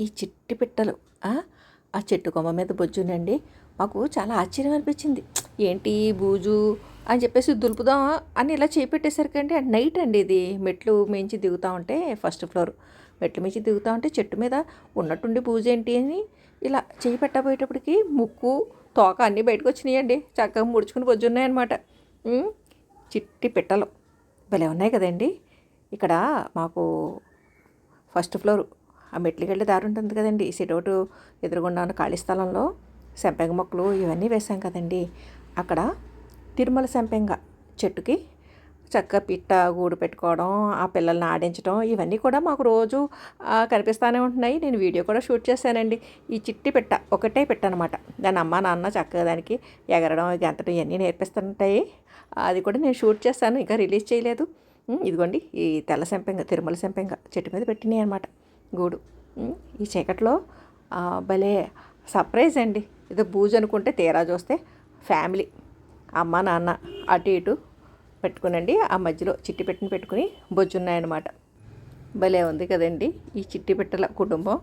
ఈ చిట్టి పిట్టలు ఆ? చెట్టు కొమ్మ మీద బొజ్జునండి. మాకు చాలా ఆశ్చర్యం అనిపించింది. ఏంటి బూజు? అని చెప్పేసి దులుపుదాం అని ఇలా చేపెట్టేసరికండి నైట్ అండి ఇది. మెట్లు మించి దిగుతూ ఉంటే ఫస్ట్ ఫ్లోర్. మెట్లు మించి దిగుతూ ఉంటే చెట్టు మీద ఉన్నట్టుండి బూజు ఏంటి అని ఇలా చేయి పెట్టబోయేటప్పటికి ముక్కు తోక అన్నీ బయటకు వచ్చినాయండి. చక్కగా ముడుచుకుని బొజ్జున్నాయన్నమాట. చిట్టి పిట్టలు. భలే ఉన్నాయి కదండి. ఇక్కడ మాకు ఫస్ట్ ఫ్లోర్. ఆ మెట్లకి వెళ్ళే దారి ఉంటుంది కదండి. సిటౌట్ ఎదురుగుండా ఉన్న ఖాళీ స్థలంలో సంపెంగ మొక్కలు ఇవన్నీ వేసాం కదండి. అక్కడ తిరుమల సంపెంగ చెట్టుకి చక్కగా పిట్ట గూడు పెట్టుకోవడం ఆ పిల్లల్ని ఆడించడం ఇవన్నీ కూడా మాకు రోజు కనిపిస్తూనే ఉంటున్నాయి. నేను వీడియో కూడా షూట్ చేశానండి. ఈ చిట్టి పిట్ట ఒకటే పిట్ట అనమాట దాని అమ్మ నాన్న చక్కగా దానికి ఎగరడం గెంతడం ఇవన్నీ నేర్పిస్తుంటాయి. అది కూడా నేను షూట్ చేస్తాను ఇంకా రిలీజ్ చేయలేదు. ఇదిగోండి ఈ తెల్ల సెంపెంగ తిరుమల సెంపెంగ చెట్టు మీద పెట్టినాయి అనమాట గూడు. ఈ చీకట్లో భలే సర్ప్రైజ్ అండి. ఏదో బూజు అనుకుంటే తీరా చూస్తే ఫ్యామిలీ. అమ్మ నాన్న అటు ఇటు పెట్టుకునండి. ఆ మధ్యలో చిట్టి పెట్టిన పెట్టుకుని బొజ్జున్నాయన్నమాట. భలే ఉంది కదండి ఈ చిట్టి పెట్టల కుటుంబం.